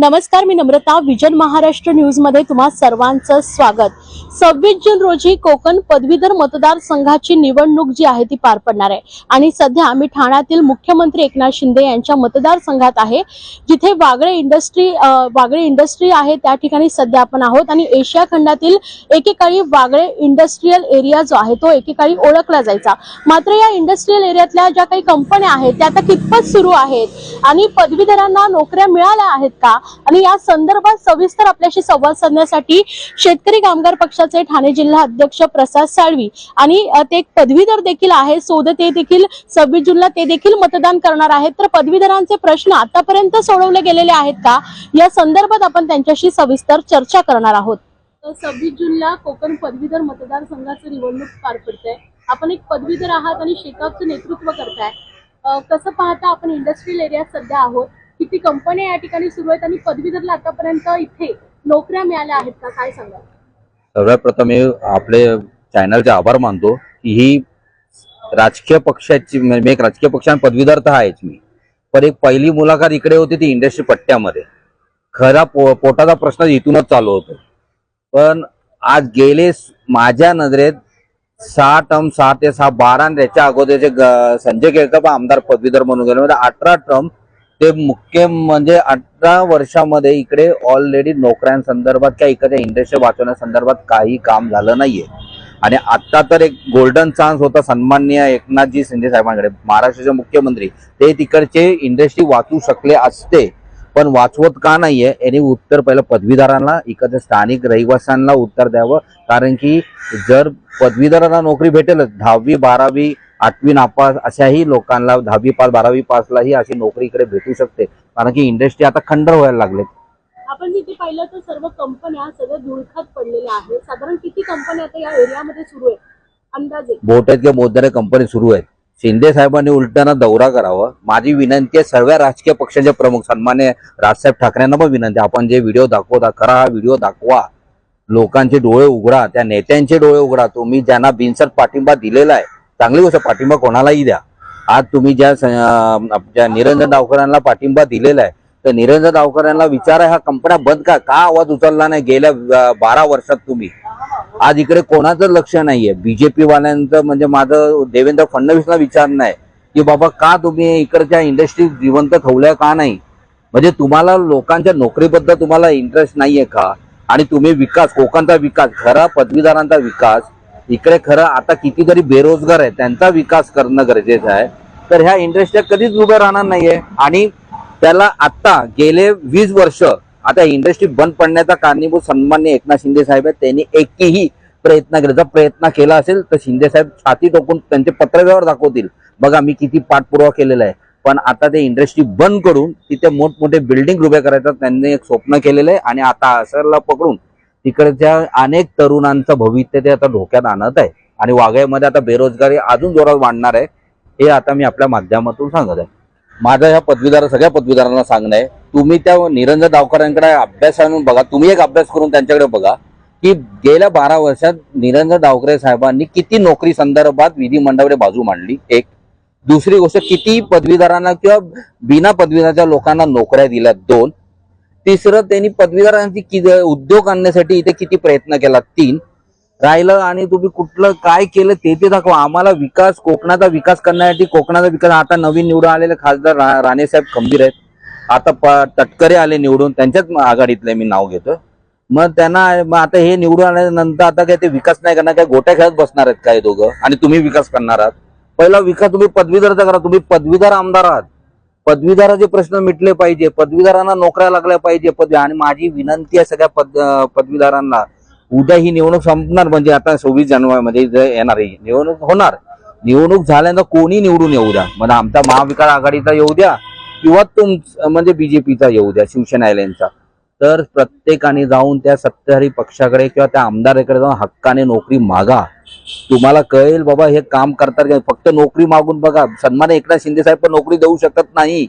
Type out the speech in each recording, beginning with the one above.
नमस्कार मी नम्रता विजन महाराष्ट्र न्यूजमध्ये तुम्हा सर्वांचं स्वागत. सव्वीस जून रोजी कोकण पदवीधर मतदारसंघाची निवडणूक जी आहे ती पार पडणार आहे. आणि सध्या मी ठाण्यातील मुख्यमंत्री एकनाथ शिंदे यांच्या मतदारसंघात आहे. जिथे वागळे इंडस्ट्री वागळे इंडस्ट्री आहे त्या ठिकाणी सध्या आपण आहोत. आणि एशिया खंडातील एकेकाळी वागळे इंडस्ट्रीयल एरिया जो आहे तो एकेकाळी ओळखला जायचा. मात्र या इंडस्ट्रीयल एरियातल्या ज्या काही कंपन्या आहेत त्या आता कितपत सुरू आहेत? आणि पदवीधरांना नोकऱ्या मिळाल्या आहेत का? आणि या संदर्भात सविस्तर आपल्याशी संवाद साधण्यासाठी शेतकरी कामगार पक्षाचे ठाणे जिल्हा अध्यक्ष प्रसाद साळवी आणि ते एक पदवीधर देखील आहे सोद ते देखील सव्वीस जूनला ते देखील मतदान करणार आहेत. तर पदवीधरांचे प्रश्न आतापर्यंत सोडवले गेलेले आहेत का? या संदर्भात आपण त्यांच्याशी सविस्तर चर्चा करणार आहोत. सव्वीस जूनला कोकण पदवीधर मतदारसंघाचं निवडणूक पार पडते आपण एक पदवीधर आहात आणि शेकापचं नेतृत्व करताय. कसं पाहता आपण इंडस्ट्रियल एरियात सध्या आहोत? किती कंपन्या या ठिकाणी सुरू आहेत आणि पदवीधरला आतापर्यंत इथे नोकऱ्या मिळाल्या आहेत का? काय सांगा सर्वात प्रथम मी आपले चॅनलचे आभार मानतो की ही राजकीय पक्षाची म्हणजे मी एक राजकीय पक्षाने पदवीधर तर आहेच मी. पण एक पहिली मुलाखत इकडे होती ती इंडस्ट्री पट्ट्यामध्ये. खरा पो पोटाचा प्रश्न इथूनच चालू होतो. पण आज गेले माझ्या नजरेत सहा टर्म सहा ते सहा बारा आणि त्याच्या अगोदरचे संजय केळकर पण आमदार पदवीधर म्हणून गेले. म्हणजे अठरा टर्म ते मुख्य म्हणजे अठरा वर्षामध्ये इकडे ऑलरेडी नोकऱ्यांसंदर्भात किंवा इकडे इंडस्ट्री वाचवण्यासंदर्भात काही काम झालं नाहीये. आणि आता तर एक गोल्डन चान्स होता सन्माननीय एकनाथजी शिंदे साहेबांकडे. महाराष्ट्राचे मुख्यमंत्री ते तिकडचे इंडस्ट्री वाचू शकले असते. पण वाचवत का नाहीये यांनी उत्तर पहिलं पदवीधरांना इकडच्या स्थानिक रहिवाशांना उत्तर द्यावं. कारण की जर पदवीधरांना नोकरी भेटेलच दहावी बारावी आठवी नापास अशाही लोकांना दहावी पास बारावी पासलाही अशी नोकरी इकडे भेटू शकते. कारण की इंडस्ट्री आता खंडर व्हायला लागलेत. आपण जिथे पाहिलं तर सर्व कंपन्या सगळ्या धुळखात पडलेल्या आहेत. साधारण किती कंपन्या आता या एरियामध्ये सुरू आहेत? अंदाजे. किंवा मोदरे कंपनी सुरू आहेत. शिंदे साहेबांनी उलटाना दौरा करावा. माझी विनंती आहे सर्व राजकीय पक्षाचे प्रमुख सन्मान्य राजसाहेब ठाकरेंना पण विनंती आपण जे व्हिडिओ दाखवता खरा हा व्हिडिओ दाखवा. लोकांचे डोळे उघडा त्या नेत्यांचे डोळे उघडा. तुम्ही ज्यांना बिनसर पाठिंबा दिलेला आहे चांगली गोष्ट पाठिंबा कोणालाही द्या. आज तुम्ही ज्या ज्या निरंजन डावकरांना पाठिंबा दिलेला आहे तर निरंजन डावकरांना विचार ह्या कंपन्या बंद का? का आवाज उचलला नाही? गेल्या बारा वर्षात तुम्ही. आज इकडे कोणाचं लक्ष नाहीये? बीजेपी वाल्यांचं म्हणजे माझं देवेंद्र फडणवीसला विचारणं आहे की बाबा का तुम्ही इकडच्या इंडस्ट्री जिवंत ठेवल्या का नाही? म्हणजे तुम्हाला लोकांच्या नोकरीबद्दल तुम्हाला इंटरेस्ट नाहीये का? आणि तुम्ही विकास कोकणचा विकास खरा पदवीधरांचा विकास इकडे खरं आता कितीतरी बेरोजगार आहे त्यांचा विकास करणं गरजेचं आहे. तर ह्या इंडस्ट्री कधीच उभ्या राहणार नाहीये. आणि त्याला आता गेले वीस वर्ष आता इंडस्ट्री बंद पडण्याचा कारणीभूत सन्मान्य एकनाथ शिंदे साहेब आहेत. त्यांनी एकही प्रयत्न केला. जर प्रयत्न केला असेल तर शिंदे साहेब छाती टोकून त्यांचे पत्रव्यवहार दाखवतील. बघा मी किती पाठपुरावा केलेला आहे. पण आता ते इंडस्ट्री बंद करून तिथे मोठमोठे बिल्डिंग उभे करायचं त्यांनी एक स्वप्न केलेलं आहे. आणि आता असरला पकडून तिकडच्या अनेक तरुणांचं भविष्य ते आता धोक्यात आणत आहे. आणि वाघाईमध्ये आता बेरोजगारी अजून जोरात वाढणार आहे. हे आता मी आपल्या माध्यमातून सांगत आहे. माझं ह्या पदवीदार सगळ्या पदवीदारांना सांगणं आहे. तुम्ही त्या निरंजन डावकरांकडे आणून बघा. तुम्ही एक अभ्यास करून त्यांच्याकडे बघा की गेल्या बारा वर्षात निरंजन डावकरे साहेबांनी किती नोकरी संदर्भात विधिमंडळाकडे बाजू मांडली? एक. दुसरी गोष्ट किती पदवीधरांना किंवा बिना पदवीधराच्या लोकांना नोकऱ्या दिल्या? दोन. तिसरं त्यांनी पदवीधरांची उद्योग आणण्यासाठी इथे किती प्रयत्न केला? तीन. राहिलं आणि तुम्ही कुठलं काय केलं ते ते दाखवा. आम्हाला विकास कोकणाचा विकास करण्यासाठी कोकणाचा विकास. आता नवीन निवडून आलेले खासदार रा- राणेसाहेब खंबीर आहेत. आता तटकरे आले निवडून. त्यांच्याच आघाडीतले मी नाव घेतो मग त्यांना मग आता हे निवडून आल्यानंतर आता काय ते विकास नाही करणार काय गोट्या खेळत बसणार आहेत काय दोघं? आणि तुम्ही विकास करणार आहात. पहिला विकास तुम्ही पदवीधरचा करा. तुम्ही पदवीधर आमदार आहात. पदवीधराचे प्रश्न मिटले पाहिजे. पदवीधरांना नोकऱ्या लागल्या पाहिजे. पदवी आणि माझी विनंती आहे सगळ्या पद पदवीधरांना. उद्या ही निवडणूक संपणार म्हणजे आता सव्वीस जानेवारी मध्ये जे येणार आहे निवडणूक होणार. निवडणूक झाल्यानंतर कोणी निवडून येऊ द्या? म्हणजे आमचा महाविकास आघाडीचा येऊ द्या किंवा तुम म्हणजे बीजेपीचा येऊ द्या शिवसेना यांचा तर प्रत्येकाने जाऊन त्या सत्ताधारी पक्षाकडे किंवा त्या आमदाराकडे जाऊन हक्काने नोकरी मागा. तुम्हाला कळेल बाबा हे काम करतात फक्त नोकरी मागून बघा. सन्मान एकनाथ शिंदे साहेब पण नोकरी देऊ शकत नाही.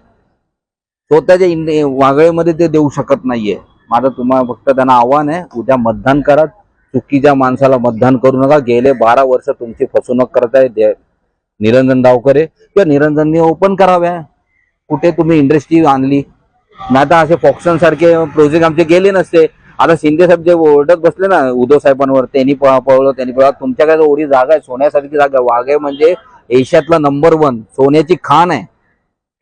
स्वतःच्या वागळेमध्ये ते देऊ शकत नाहीये. माझं तुम्हाला फक्त त्यांना आव्हान आहे उद्या मतदान करा. चुकीच्या माणसाला मतदान करू नका. गेले बारा वर्ष तुमची फसवणूक करताय. दे- निरंजन डावकरे किंवा निरंजनने ओपन कराव्या. कुठे तुम्ही इंडस्ट्री आणली? नाही तर असे फॉक्सन सारखे प्रोजेक्ट आमचे गेले नसते. आता शिंदे साहेब जे ओरडत बसले ना उद्धव साहेबांवर त्यांनी प- पळवलं त्यांनी पळवलं. तुमच्याकडे एवढी जागा आहे? सोन्यासारखी जागा आहे. वाघे म्हणजे एशियातला नंबर वन सोन्याची खाण आहे.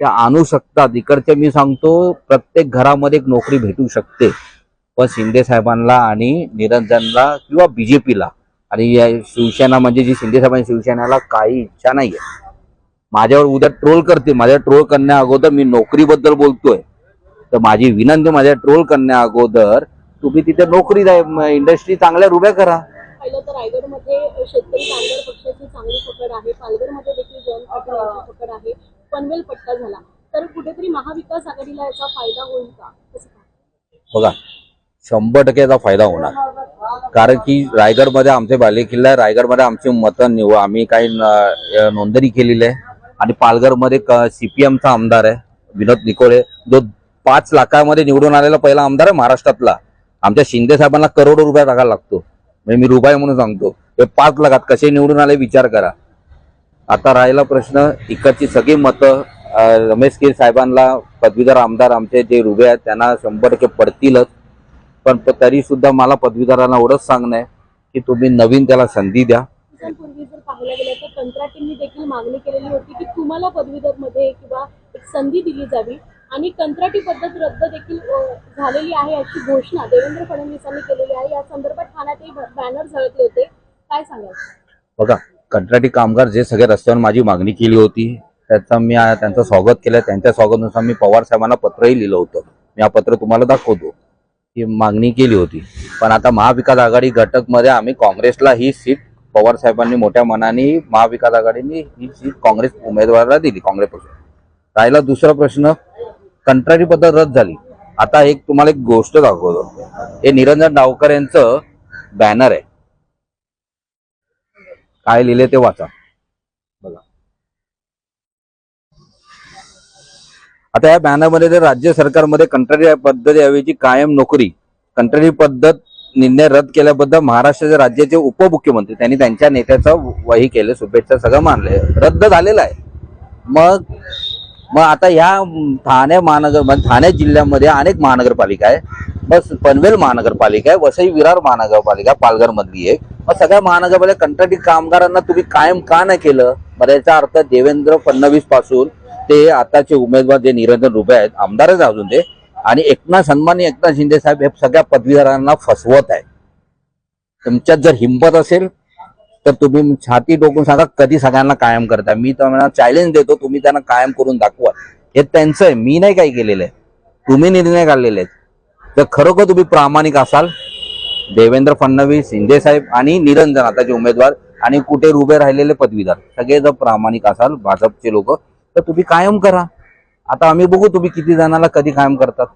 त्या आणू शकतात इकडचे मी सांगतो प्रत्येक घरामध्ये एक नोकरी भेटू शकते. पण शिंदे साहेबांना आणि निरंजनला किंवा बीजेपीला आणि या शिवसेना म्हणजे जी शिंदे साहेबांची शिवसेनेला काही इच्छा नाहीये. माझ्यावर उद्या ट्रोल करते माझ्या ट्रोल करण्या अगोदर मी नोकरीबद्दल बोलतोय. तर माझी विनंती माझ्या ट्रोल करण्या अगोदर तुम्ही तिथे नोकरी इंडस्ट्री चांगल्या उभ्या करा. पाहिलं तर रायगडमध्ये शेतकरी कामगार पक्षाची चांगली पकड आहे. पालघरमध्ये देखील जयंत पाटील पकड आहे. पनवेल पट्टा झाला. तर कुठेतरी महाविकास आघाडीला याचा फायदा होईल का? बघा शंभर टक्के याचा फायदा होणार. कारण की रायगडमध्ये आमचे बालेकिल्ला आहे रायगडमध्ये आमचे मतं निव आम्ही काही नोंदणी केलेली आहे. आणि पालघरमध्ये सीपीएमचा आमदार आहे विनोद निकोळे. जो पाच लाखामध्ये निवडून आलेला पहिला आमदार आहे महाराष्ट्रातला. आमच्या शिंदे साहेबांना करोडो रुपये टाकायला लागतो. म्हणजे मी रुपये म्हणून सांगतो. हे पाच लाखात कसे निवडून आले विचार करा. आता राहिला प्रश्न इकडची सगळी मतं रमेश कीर साहेबांना पदवीधर आमदार आमचे जे रुबे आहेत त्यांना शंभर टक्के पडतीलच. पण तरी सुद्धा मला पदवीधरांना एवढंच सांगणं आहे की तुम्ही नवीन त्याला संधी द्या. कंत्राटींनी देखील मागणी केलेली होती की तुम्हाला पदवीधरमध्ये किंवा एक संधी दिली जावी. आणि कंत्राटी पद्धत रद्द देखील झालेली आहे अशी घोषणा देवेंद्र फडणवीसांनी केलेली आहे. या संदर्भात ठाण्यातही बॅनर झळकले होते. काय सांगाल? बघा कंत्राटी कामगार जे सगळे रस्त्यावर माझी मागणी केली होती त्याचं मी त्यांचं स्वागत केलं. त्यांच्या स्वागतानुसार मी पवार साहेबांना पत्रही लिहिलं होतं. मी हा पत्र तुम्हाला दाखवतो. ही मागणी केली होती. पण आता महाविकास आघाडी घटकमध्ये आम्ही काँग्रेसला ही सीट पवार साहेबांनी मोठ्या मनाने महाविकास आघाडीने ही सीट काँग्रेस उमेदवाराला दिली काँग्रेस पक्ष. राहिला दुसरा प्रश्न कंत्राटी पद्धत रद्द झाली. आता एक तुम्हाला एक गोष्ट दाखवतो. हे निरंजन डावकर यांचं बॅनर आहे. काय लिहिले ते वाचा. बघा. आता या बॅनरमध्ये जर राज्य सरकारमध्ये कंत्राटी पद्धतीऐवजी कायम नोकरी कंत्राटी पद्धत निर्णय रद्द केल्याबद्दल महाराष्ट्राच्या राज्याचे उपमुख्यमंत्री त्यांनी त्यांच्या नेत्याचा वही केले शुभेच्छा सगळं मानले. रद्द झालेलं आहे. मग मग आता ह्या ठाणे महानगर म्हणजे ठाणे जिल्ह्यामध्ये अनेक महानगरपालिका आहे. बस पनवेल महानगरपालिका आहे वसई विरार महानगरपालिका पालघर मधली मग सगळ्या महानगरपालिका कंत्राटी कामगारांना तुम्ही कायम का नाही केलं? बरं याचा अर्थ देवेंद्र फडणवीसपासून ते आताचे उमेदवार जे निरंजन रुबे आहेत आमदारच आहे अजून ते. आणि एकनाथ सन्मानी एकनाथ शिंदे साहेब हे सगळ्या पदवीधरांना फसवत आहे तुमच्यात जर हिंमत असेल तर तुम्ही छाती डोकून सांगा कधी सगळ्यांना कायम करता. मी त्यांना चॅलेंज देतो तुम्ही त्यांना कायम करून दाखवा. हे त्यांचं आहे मी नाही काही केलेलं आहे. तुम्ही निर्णय काढलेले आहेत. तर खरोखर तुम्ही प्रामाणिक असाल देवेंद्र फडणवीस शिंदे साहेब आणि निरंजन आताचे उमेदवार आणि कुठे उभे राहिलेले पदवीधर. सगळे जर प्रामाणिक असाल भाजपचे लोक तर तुम्ही कायम करा. आता आम्ही बघू तुम्ही किती जणांना कधी कायम करतात.